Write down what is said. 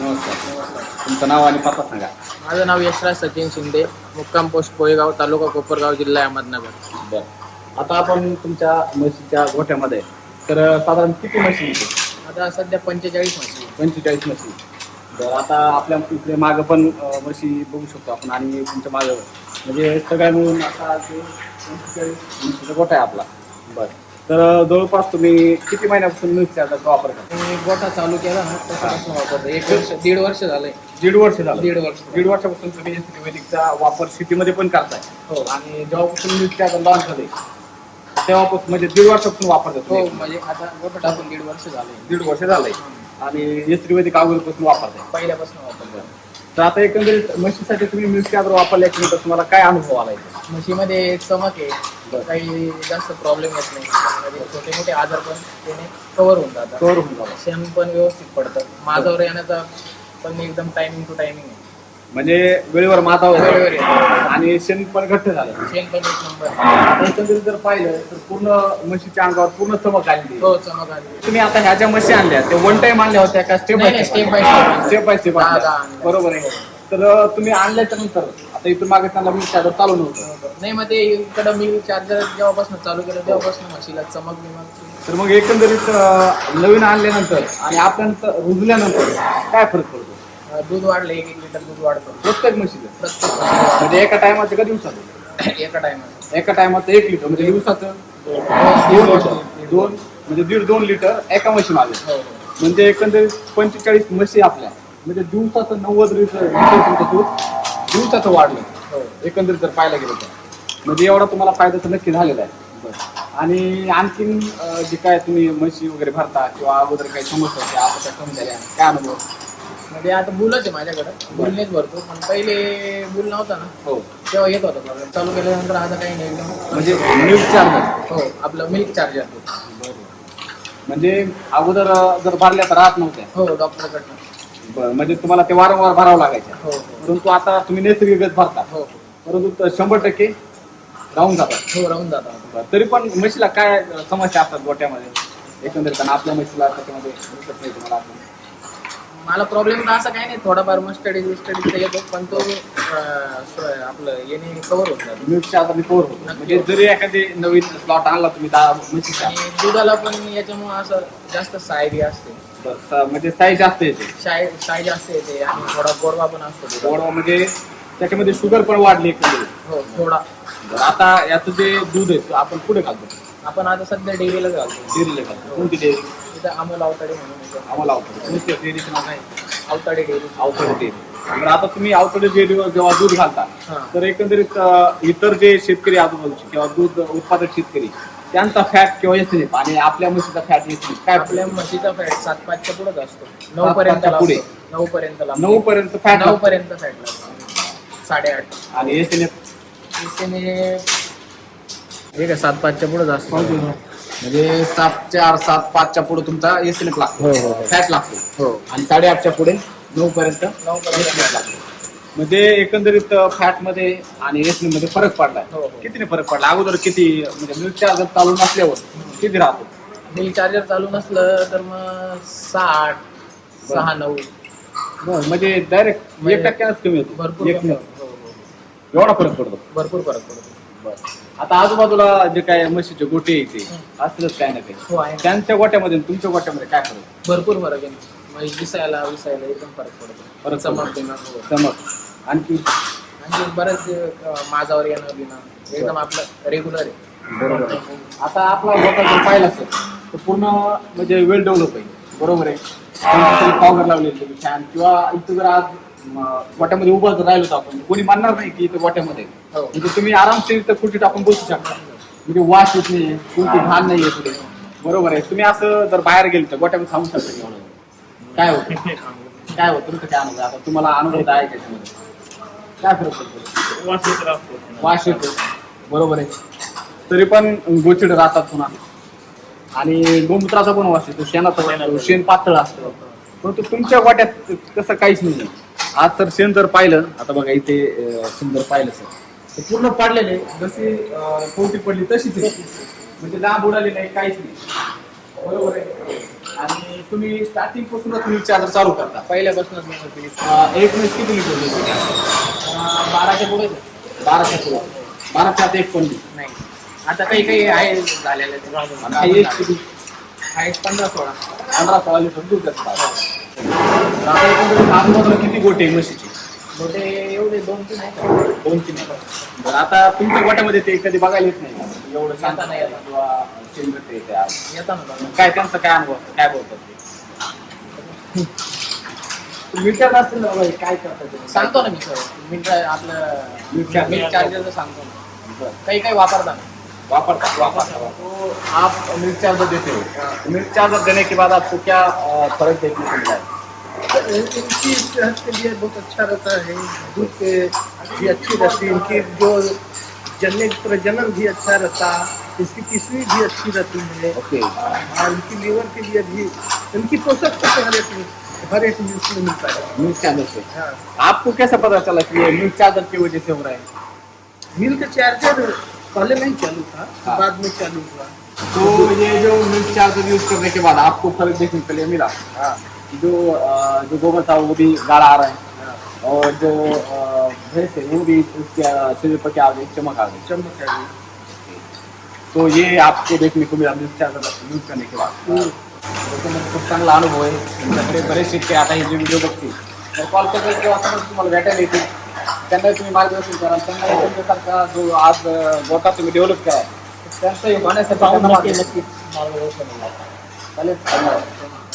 नमस्कार. तुमचं नाव आणि पत्ता सांगा. माझं नाव यशराज सचिन शिंदे मुक्काम पोस्ट कोळेगाव तालुका कोपरगाव जिल्हा अहमदनगर. बरं. आता आपण तुमच्या म्हशीच्या गोठ्यामध्ये तर साधारण किती म्हशी येते आता सध्या पंचेचाळीस म्हशी. पंचेचाळीस म्हशी. बरं आता आपल्या इकडे मागं पण अं, म्हशी बघू शकतो आपण आणि तुमच्या मागं. म्हणजे सगळ्या मिळून आता ते पंचेचाळीस म्हशीचा गोठा आहे आपला. बरं. तर जवळपास तुम्ही किती महिन्यापासून मिल्क चार्जरचा वापर करता मी गोठा चालू केला ना तसं वापरतो एक वर्ष दीड वर्ष झालंय. दीड वर्ष झालं. दीड वर्ष दीड वर्षापासून तुम्ही वैदिकचा वापर शेतीमध्ये पण करताय. हो. आणि जेव्हापासून चार्जर लॉन्च झाले तेव्हापासून म्हणजे दीड वर्षापासून वापरतात हो. म्हणजे आता गोठा टाकून दीड वर्ष झालंय. दीड वर्ष झालंय. आणि एस वैदिक अगोदरपासून वापरताय. पहिल्यापासून वापरतो तर आता एकंदरीत म्हशीसाठी तुम्ही मिल्क चार्जर वापरल्यानंतर तुम्हाला काय अनुभव आला इथे? म्हशीमध्ये चमक आहे. काही जास्त प्रॉब्लेम येत नाही. छोटे मोठे आजार पण त्याने कव्हर होऊन जातात. कव्हर होऊन झाला शेण पण व्यवस्थित पडतं. माझ्यावर येण्याचा पण एकदम टायमिंग टू टायमिंग आहे. म्हणजे वेळेवर माता वेळेवर वगैरे. आणि शेण पण घट्ट झालं. शेण पण एक नंबर एकंदरीत जर पाहिलं तर पूर्ण म्हशीच्या अंगावर पूर्ण चमक आहे. हो चमक आली. तुम्ही आता ह्या ज्या म्हशी आणल्या त्या वन टाइम आणल्या होत्या का स्टेप नाही, बाय नाही, step? by step. Step by step दहा- दहा आणल्या. बरोबर आहे. तर तुम्ही आणल्याच्या नंतर आता इथून मागे त्यांना मिल्क चार्जर चालू नव्हतं. नाही मग ते इकडं मी चार्जर जेव्हापासून चालू केलं तेव्हापासून म्हशीला चमक बिमक तर मग एकंदरीत अं, नवीन आणल्यानंतर आणि आपल्यानंतर रुजल्यानंतर काय फरक पडतो? दूध वाढलं एक एक लिटर दूध वाढतं. प्रत्येक म्हशीचं? प्रत्येक म्हणजे एका टायमाचं का दिवसाचं? एका टायमात एका टायमाचं एक लिटर म्हणजे दिवसाचं? दोन लिटर. दोन म्हणजे दीड दोन लिटर एका म्हशी मागे. हो हो. म्हणजे एकंदरीत पंचेचाळीस म्हशी आपल्या. म्हणजे दिवसाचं नव्वद लिटर लिटर तुमचं दूध दिवसाचं वाढलं. हो. एकंदरीत जर पाहायला गेलं तर. म्हणजे एवढा तुम्हाला फायदा तर नक्की झालेला आहे. आणि आणखीन अं, जे काय तुम्ही म्हशी वगैरे भरता किंवा अगोदर काही समस्या होत्या आता त्या कमी झाल्या काय अनुभव? म्हणजे आता बुलच आहे माझ्याकडं. बुलनेच भरतो पण पहिले बुल नव्हता ना. हो. तेव्हा येत होता प्रॉब्लेम चालू केल्यानंतर आता काही नाही. एकदम म्हणजे मिल्क चार्जर हो आपलं मिल्क चार्जर म्हणजे अगोदर जर भरल्या तर राहत नव्हत्या. हो डॉक्टरकडनं बरं म्हणजे तुम्हाला ते वारंवार भरावं लागायच्या हो हो. परंतु आता तुम्ही नैसर्गिकच भरता. हो. परंतु त- शंभर टक्के राहून जातात. हो राहून जातात. बरं. तरी पण म्हशीला काय समस्या असतात गोट्यामध्ये? एकंदरीत आणि आपल्या म्हशीला त्याच्यामध्ये दिसत नाही तुम्हाला? आपण. मला प्रॉब्लेम तर असा काही नाही थोडाफार मस्टडी बिस्टडीचा येतो पण तो अं, स- आपलं याने कव्हर होत जातो. आता होतो. म्हणजे जरी एखादी नवीन स्लॉट आणला तुम्ही दहा म्हशीचा आणि दुधाला पण याच्यामुळे असं जास्त साय बी असते. तर स- म्हणजे साईज जास्त येते. साय साय जास्त येते आणि थोडा गोडवा पण असतो दुधाला. गोडवा म्हणजे त्याच्यामध्ये शुगर पण वाढली एकंदरीत हो थोडा. आता याचं जे दूध आहे ते आपण पुढे घालतो? आपण आता सध्या डेअरीला घालतो. डेअरीला घालतो. कोणती डेअरी? तिथं अमोल अवताडे म्हणून. आम्हाला कोणती डेअरीचं नाव काय अवताडे डेअरी. अवतडे डेअरी. बरं आता तुम्ही अवतडे डेअरीवर जेव्हा दूध घालता हा. तर एकंदरीत अं, इतर जे शेतकरी आजूबाजूचे किंवा दूध उत्पादक शेतकरी त्यांचा फॅट किंवा एस आणि आपल्या म्हशीचा फॅट एस काय आपल्या म्हशीचा फॅट सात पाचच्या पुढेच असतो. नऊ पर्यंत पाचच्या पुढे. नऊ पर्यंत. नऊ पर्यंत फॅट नऊ पर्यंत फॅट लागतो. साडेआठ. आणि एस एन त्याने हे काय सात पाचच्या पुढेच असतो? म्हणजे सात चार सात पाचच्या पुढे तुमचा एस एन लागतो हो हो फॅट लागतो. हो. आणि साडेआठच्या पुढे नऊ पर्यंत नऊ पर्यंत SNF लागतो. म्हणजे एकंदरीत फॅटमध्ये आणि एसमध्ये फरक पडलाय. हो, हो. कितीने फरक पडला? अगोदर किती म्हणजे मिल्क चार्जर चालू नसल्यावर किती राहतो? बिल चार्जर चालू नसलं तर मग साठ सहा नऊ. म्हणजे डायरेक्ट एक म्हणजे टक्क्यानंच कमी होतो. भरपूर एक कमी मिनिट. होतं. हो, हो. एवढा फरक पडतो. भरपूर फरक पडतो. आता आजूबाजूला जे काय म्हशीचे गोटे येते असलंच काय ना काही. हो आहे ना. त्यांच्या गोट्यामध्ये आणि तुमच्या गोट्यामध्ये काय फरक? भरपूर फरक आहे म्हणजे दिसायला विसायला एकदम फरक पडतो. फरक चमक पडतो. बिमक हो. चमक. आणखी? आणि बरेच अं, माझावर येणं बिणं एकदम आपलं रेग्युलर आहे. बरोबर आहे. आता आपला गोटा जर पाहिला असेल तर पूर्ण म्हणजे वेल डेव्हलप आहे. बरोबर आहे. पॉवर लावलेली फॅन किंवा इथं जर आज गोट्यामध्ये उभं जर राहिलो तर आपण. कोणी मानणार नाही की इथं गोट्यामध्ये. हो. म्हणजे तुम्ही आरामशीर इथं खुर्ची टाकून बसू शकता. म्हणजे वास येत नाही कोणती घाण नाही येत पुढे बरोबर आहे. तुम्ही असं जर बाहेर गेल तर गोट्यामध्ये थांबू शकता एवढं. काय होतं? काय होतं? तुमचं काय अनुभव आहे? आता तुम्हाला अनुभव आहे त्याच्यामध्ये. काय फरक पडतो? वास येतो बरोबर आहे. तरी पण गोचिड राहतात पुन्हा. आणि गोमूत्राचा पण वास येतो. शेणाचा शेण पातळ असतं. परंतु तुमच्या वाट्यात तसं काहीच नाही आज तर शेण जर पाहिलं आता बघा इथे अं, शेण जर पाहिलं सर तर पूर्ण पाडलेले जशी अं, पडली तशीच आहे म्हणजे लांब उडाली नाही काहीच नाही. बरोबर आहे. आणि तुम्ही स्टार्टिंग पासूनच मिल्क चार्जर चालू करता. पहिल्यापासूनच अं, एक मिनिट किती लिटर? अं, बाराच्या पुढे? बाराशे किलो बाराशे आता एक पण नाही. आता काही काही आहे झालेले ते. आता हे एक किती? आहे पंधरा सोळा. पंधरा सोळा लिटर दूध एकंदरीत आजूबाजूला किती गोटे आहे म्हशीची मोठे एवढे दोन तीन आहेत दोन तीन बरं आता तुमच्या गोट्यामध्ये ते कधी बघायला येत नाही? एवढं येता नाही येत. किंवा बघा. काय त्यांचं काय अनुभव असतो? काय बोलतात ते विचार असतील ना बाबा, हे काय करतात ते? सांगतो ना मी सर मिल्क आपलं Milk charger. मिल्क चार्जरचं सांगतो ना बरं. काही काही वापरतात वापरतात वापरतात तो आप मिल्क चार्जर देते हो मिल्क चार्जर देने के बाद आपको क्या अ, फर्क देखने को मिला है इनकी सेहत के लिए बहुत अच्छा रहता है। दूध के भी अच्छी रहती है। इनकी जो जन्म प्रजनन भी अच्छा रहता है इसकी किस्मी भी अच्छी रहती है। ओके। और इनकी लीवर के लिए भी इनकी पोषक तत्व हर एक हर एक मिल्क में मिलता है। मिल्क चार्जर से? हाँ। आपको कैसा पता चला कि ये मिल्क चार्जर की वजह से हो रहा है? मिल्क चार्जर पहले नहीं चालू था हाँ। बाद में चालू हुआ। तो ये जो मिल्क चार्जर यूज़ करने के बाद आपको फ़र्क देखने के लिए मिला? हाँ। जो जो गोबर था वो भी गाढ़ा आ रहा है। और जो भैंस है वो भी उसके शरीर पर क्या आ गई? चमक आ गई। चमक है तो ये आपको देखने को मिला मिल्क चार्जर यूज़ करने के बाद। खूप चांगला अनुभव आहे तुमच्याकडे बरेच शेतकरी आता हे जे व्हिडिओ बघतील तर कॉल करतात किंवा समज तुम्हाला भेटायला येतील त्यांना तुम्ही मार्गदर्शन करा त्यांना तुमच्यासारखा जो आज गोटा तुम्ही डेव्हलप करा त्यांचं होण्यासाठी चालेल धन्यवाद